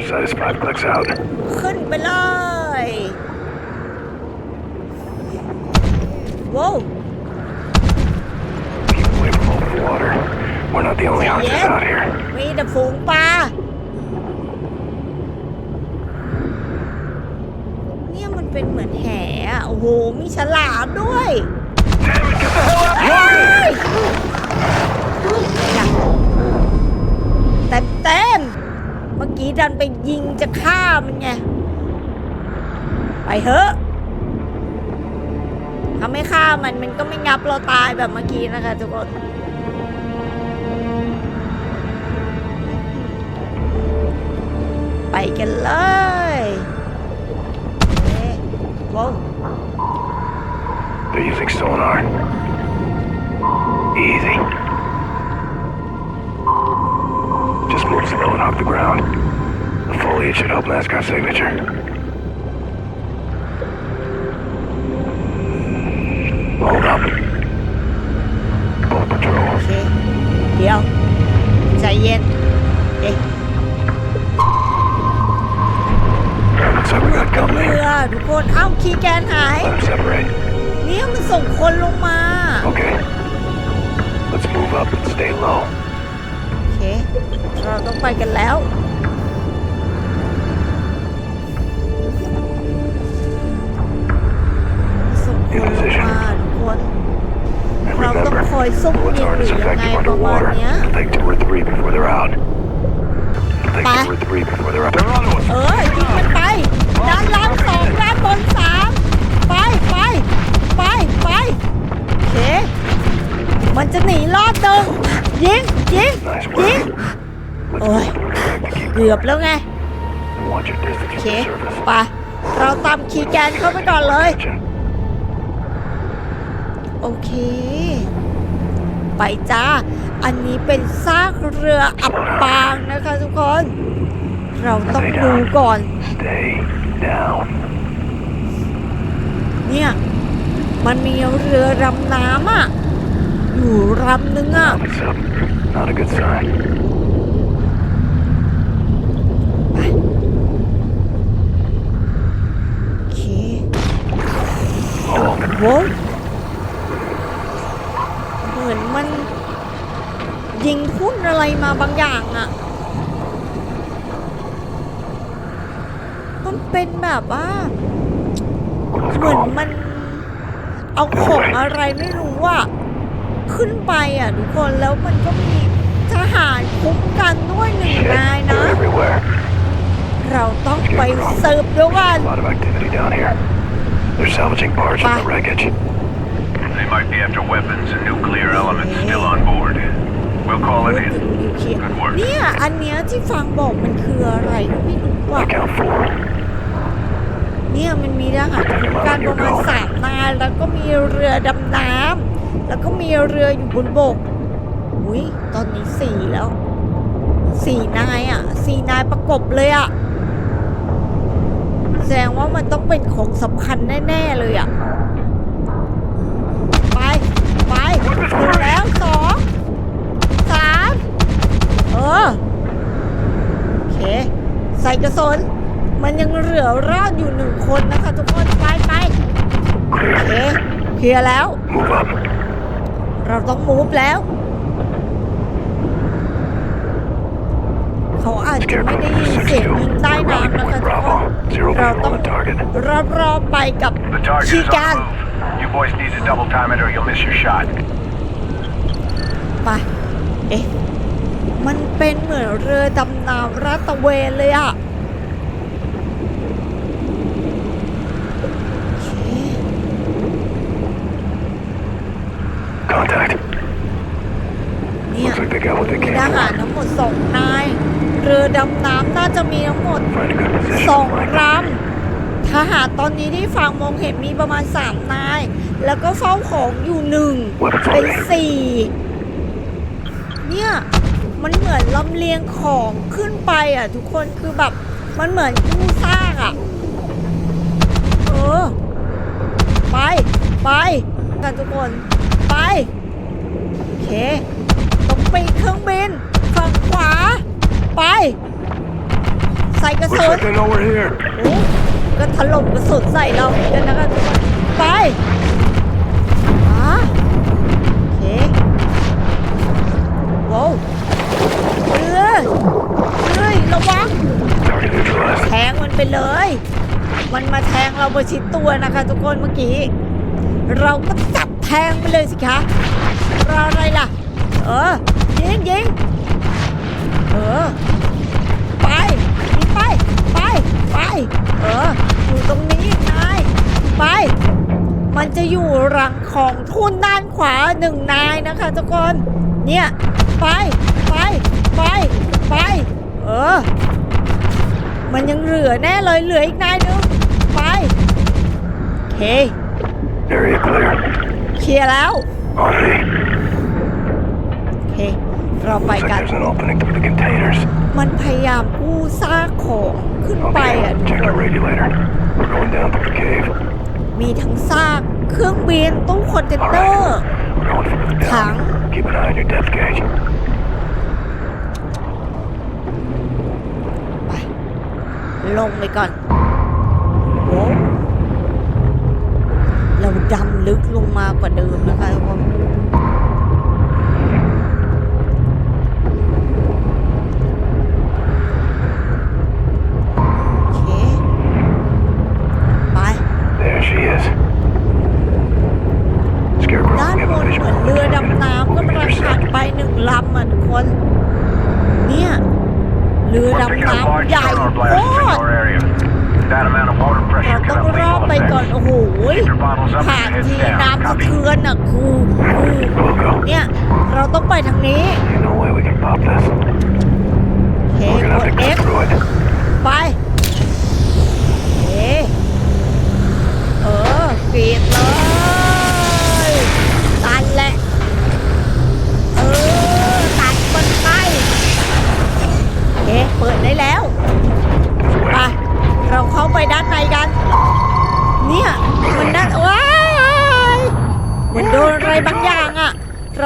Crash site is five clicks out. ขึ้นไปเลยว้าว Keep away from open water. We're not the only hunters Yeah. out here. มีแต่ฝูงปลาเนี่ยมันเป็นเหมือนแห่อะโอ้โห มีฉลามด้วย Damn it, get the hell out! เฮ้ยเต็มเต็มๆเมื่อกี้ ดันไปยิงจะฆ่ามันไง ไปเถอะถ้าไม่ฆ่ามันมันก็ไม่งับเราตายแบบเมื่อกี้นะคะทุกคนไปกันเลยเอ๊ะว้าว They're using sonar. Easy. Just move slow and off the ground. The foliage should help mask our signature. Hold up. Boat โอ patrol. เค เดี๋ยว ใจเย็น เอ๊ะ Looks like we got เรื company. อทุกคนเอ้าคีย์แกนหาย Let them separate. เนี่ยมันส่งคนลงมา Okay. Let's move up and stay low. โอเค เราต้องไปกันแล้ว คนลงมาทุกคน And เราต้อง remember, คอยซุ่ม bullets ยิง aren't หรื as อยังไง effective ประมาณ underwater. เนี้ย It'll take two or three before they're out. It'll take Bye. two or three before they're out. They're onto us. เออยิงมันไปด้านล่างสองด้านบนสามไปไปไปไปโอเคมันจะหนีรอดหนึ่งยิงยิง Nice ยิง work. Let's Ôi. move back to keep เกือบแล้วไง Watch your โอ distance เค from the surface. ไปเราตามคีย์แกนเข้าไปก่อนเลย Attention. โอเค ไปจ้า อันนี้เป็นซากเรืออับปางนะคะทุกคน เราต้องดูก่อน Stay down. เนี่ย มันมีเรือรำน้ำอะ อยู่รำนึงอะ It's up. Not a good sign. โอเค Oh, โว้วเหมือนมัน ยิงทุ่นอะไรมาบางอย่างอะ่ะ มันเป็นแบบว่า close เหมือน call. มันเอาของอะไรไม่รู้ว่าขึ้นไปอะทุกคนแล้วมันก็มีทหารคุ้มกันด้วยหนึ่ง Shit, นายนะ they're everywhere. เราต้องไปสืบด้วยกัน A lot of activity down here. They're salvaging parts from the Bye. wreckage. They might be after weapons and nuclear elements still on board. We'll call it ถึง in. นิวเคลียร์ Good work. เนี่ย อันเนี้ยที่ฟังบอกมันคืออะไรก็ไม่รู้ว่า I count four. เนี่ยมันมีทหารคุ้มกันประมาณสามนายแล้วก็มีเรือดำน้ำแล้วก็มีเรืออยู่บนบกอุ้ยตอนนี้สี่แล้วสี่นายอะสี่นายประกบเลยอะแสดงว่ามันต้องเป็นของสำคัญแน่ ๆ เลยอะ ไป ไปถึงแล้วสองสามเออโอเค ใส่กระสุนมันยังเหลือรอดอยู่หนึ่งคนนะคะ ทุกคนไปไปโอ Clear. เคเคลียร์แล้ว Move up. เราต้องมูฟแล้ว เขาอาจจะไม่ Scarecrow ได้ยินเสียงยิง 6-2. ใต้ Rally น้ำนะคะ point ทุกคน Bravo. Zero เรา visual ต้อง on target. รอบๆไปกับ The target ชี is การ on the move. You boys need to double time it or you'll miss your shot. ไปเอ๊ะ มันเป็นเหมือนเรือดำน้ำรัดตระเวนเลยอะโอเค Contact. เนี่ย Looks like they got what they มี came ทหาร for. ทั้งหมดสองนาย เรือดำน้ำน่าจะมีทั้งหมด Find a good position. สอง Flank ล them. ำทหารตอนนี้ที่ฝั่งมองเห็นมีประมาณสามนาย แล้วก็เฝ้าของอยู่หนึ่ง Weapons เป็น ready. สี่เนี่ย มันเหมือนลำเลียงของขึ้นไปอะ ทุกคนคือแบบมันเหมือนกู้ซากอะ เออ ไป ไปกันทุกคน ไป โอเคตรงปีกเครื่องบินฝั่งขวา ไป ใส่กระ Looks สุน like they know we're here. โอ้ก็ถล่มกระสุนใส่เราเหมือนกันนะคะทุกคนไปอ่าโอเคว้าว เออเฮ้ยระวังแทงมันไปเลย มันมาแทงเราประชิดตัวนะคะทุกคนเมื่อกี้ เราก็จับแทงไปเลยสิคะรออะไรล่ะ เออยิงยิงเออไปยิงไปไปไปเอออยู่ตรงนี้นายไป มันจะอยู่รังของทุนด้านขวาหนึ่งนายนะคะทุกคนเนี่ยไป ไปไป ไป เออ มันยังเหลือแน่เลยเหลืออีกนายหนึงไป โอเค Area clear. เคลียร์แล้ว On me. โอเค เราไป Looks like กัน there's an opening through the containers. มันพยายามกู้ซากของขึ้นไปอะ Okay, ทุก check ค the น regulator. We're going down through the cave. มีทั้งซากเครื่องบินตู้คอนเทนเนอร์ We're going further Thẳng. down. Keep an eye on your depth gauge. ไป ลงไปก่อนโอ้เราดำลึกลงมากว่าเดิมนะคะทุกคนโอเคไป There she is. Scarecrow, ด้าน we บ have น a เห visual มือน on เรือ the ดำน้ำ We'll กำ be ลังผ่าน intercepted. ไปหนึ่งลำอะทุกคน เนี่ย เรือดำน้ำใหญ่โคตรเราต้องรอบไปก่อน โอ้โหผ่านทีน้ำสะเทือนอะครูเนี่ย เราต้องไปทางนี้เคกดเอฟไปเออฟีดเลย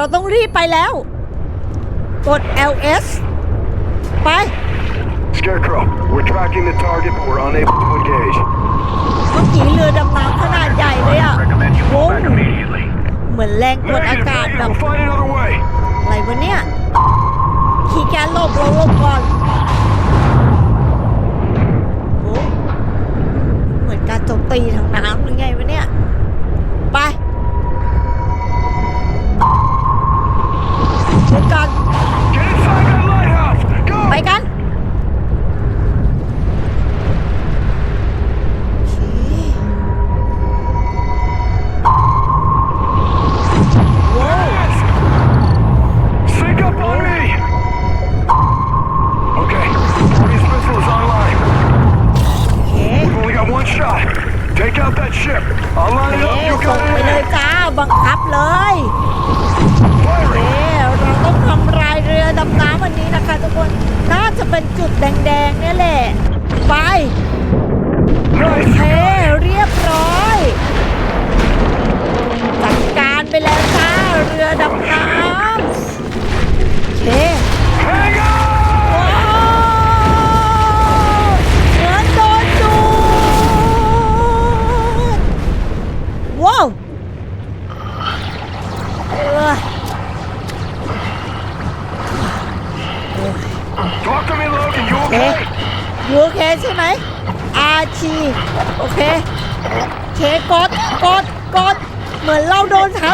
เราต้องรีบไปแล้ว กด LS ไป Scarecrow, we're tracking the target, but we're unable to engage. เมื่อกี้เรือดำน้ำขนาดใหญ่เลยอะ Recommend you โว้ pull back immediately. เหมือนแรงกดอา Negative, กาศ negative. แบบ We'll find another way.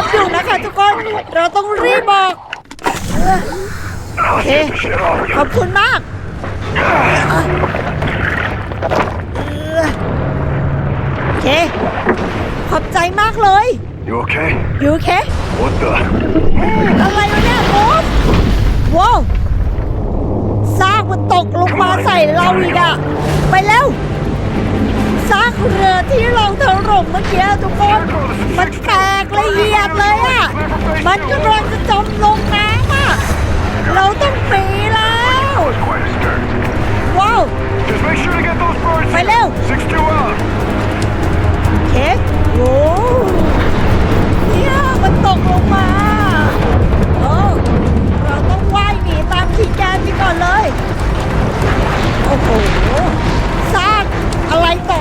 บอยู่นะคะทุกคน เราต้องรีบบอกเออ Let's Okay. get the shit off ขอบคุณมากเออโอเค ขอบใจมากเลย You okay? อยู่โอเค What the? อะไรวะเนี่ยโอ้ว้าวซากมันตกลงมาใส่เราอีกอะไปแล้วซากเรือที่เราถล่มเมื่อกี้ทุกคน มันแตก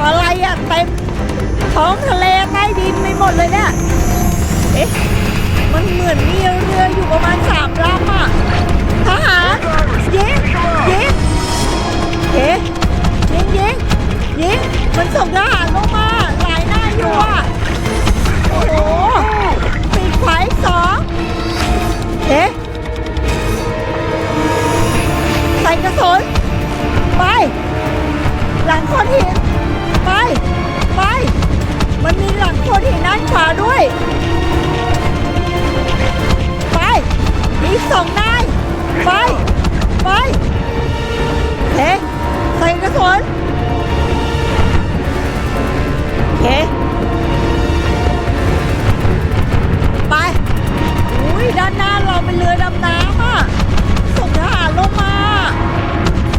อะไรอะเต็มท้องทะเลใต้ดินไปหมดเลยเนี่ย เอ๊ะ มันเหมือนมีเรืออยู่ประมาณสามลำอะทหารยิงยิงเฮ้ะยิงยิงยิงมันส่งทหารลงมาหลายหน้าอยู่อะโอ้โหปีกไฟสองเฮ้ะใส่กระสุนไป หลังคนหิน ไปไป มันมีหลังโคนหินด้านขวาด้วย ไป อีกสองนาย ไป ไปเฮ้ใส่กระสุนเฮ้ไป อุ้ยด้านหน้าเราเป็นเรือดำน้ำอะส่งทหารลงมา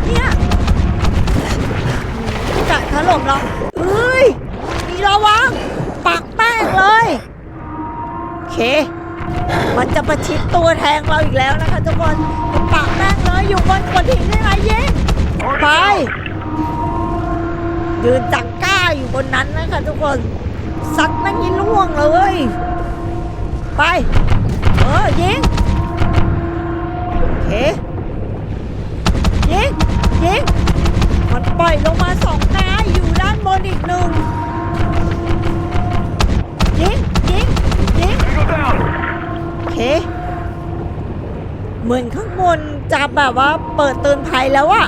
เนี่ย จะถล่มเราเอ้ย มีระวัง ปักแป้งเลย โอเค มันจะประชิดตัวแทงเราอีกแล้วนะคะทุกคนปากแม่งเลยอยู่บนกดหินได้ไหมเยิงไป ยืนจักก้าอยู่บนนั้นนะคะทุกคนสัตว์แม่งยิงล่วงเลย ไป เออยิงโอเคยิงยิง มันปล่อยลงมาสองนายอยู่ด้านบนอีกหนึ่งยิงยิงยิง Go down! โอเค เหมือนข้างบนจะแบบว่าเปิดเตือนภัยแล้วอะ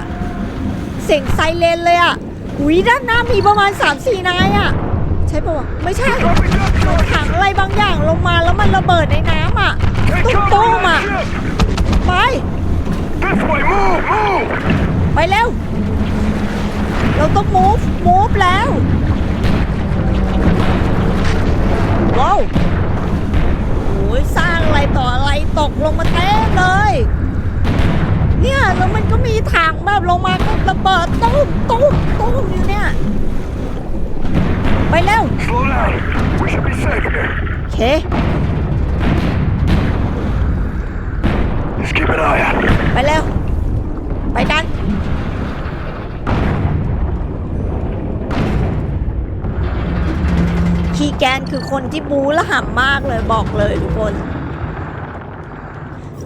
เสียงไซเรนเลยอะหุยด้านหน้ามีประมาณ 3-4 นายอะใช่ปะวะไม่ใช่ Dropping down โดน shot! ถังอะไรบางอย่างลงมาแล้วมันระเบิดในน้ำอะ Take ตุ้ม cover ตุ้ม on อะ the ship! ไป This way, move, move! ไปเร็ว เราต้อง move move แล้วว้าวโอ้ยสร้างอะไรต่ออะไรตกลงมาเต็มเลย เนี่ยแล้วมันก็มีถังแบบลงมาก็ระเบิดตุ้มตุ้มตุ้มอยู่เนี่ย ไปเร็ว Slow down. We should be safe here. โอเค Just keep an eye out. ไปเร็ว ไปกัน คีแกนคือคนที่บูละห่ำมากเลยบอกเลยทุกคน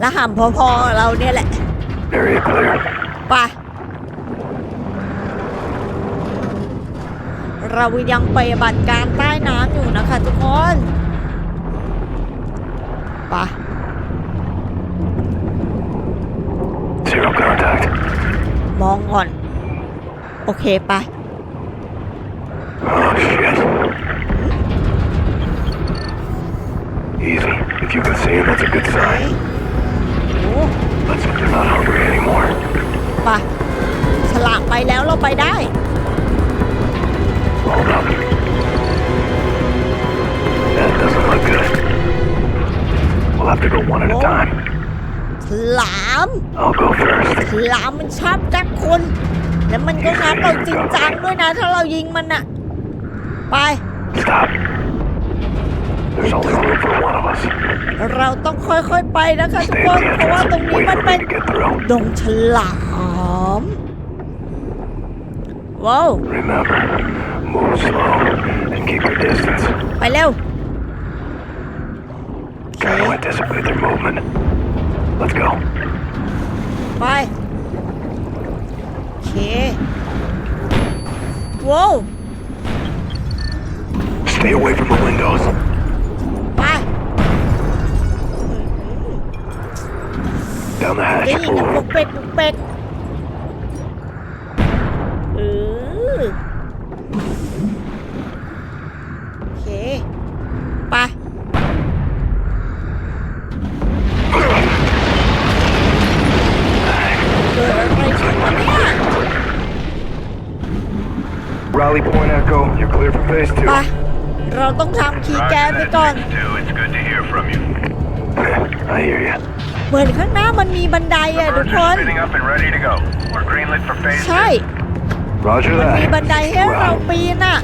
ละห่ำพอๆเราเนี่ยแหละ Area clear. ไปเรายังปฏิบัติการใต้น้ำอยู่นะคะทุกคนไป Zero contact. มองก่อน โอเคไป Oh, shit. Easy. If you can see him, that's a good sign. โอ้ Let's hope they're not hungry anymore. ไปฉลากไปแล้วเราไปได้ Hold up. That doesn't look good. We'll have to go one at a Whoa. time. ฉลาม I'll go first. ฉลามมันชอบกัดคนแล้วมันก็งับเราจริงจังด้วยนะ ถ้าเรายิงมันน่ะ ไป Stop. There's only room for one of us. เราต้องค่อยๆไปนะคะทุก Stay ค at น the เพราะว่าตรง entrance. นี้ Wait มัน for เป็ me น to get through. ดงฉลาม ว้าว Remember, move slow and keep your distance. ไปเร็ว Try to anticipate their movement. Let's go. ไป โอเคว้าว Stay away from the windows. Down the ได้ hatch. ยินปุกเป็ดปุกเป็ดเออโอเคไปเกิดอะไรขึ้นวะเนี่ย Rally point echo. You're clear for phase two. ไปเราต้องทำคีย์แกน Roger ไป that, ก่อน Mix two. It's good to hear from you. I hear you. เหมือนข้างหน้ามันมีบันไดอะทุก Birds ค are น spinning up and ready to go. We're greenlit for phase ใช่ two. Roger มัน that. มีบันไดให้ We're เรา out. ปีนอะ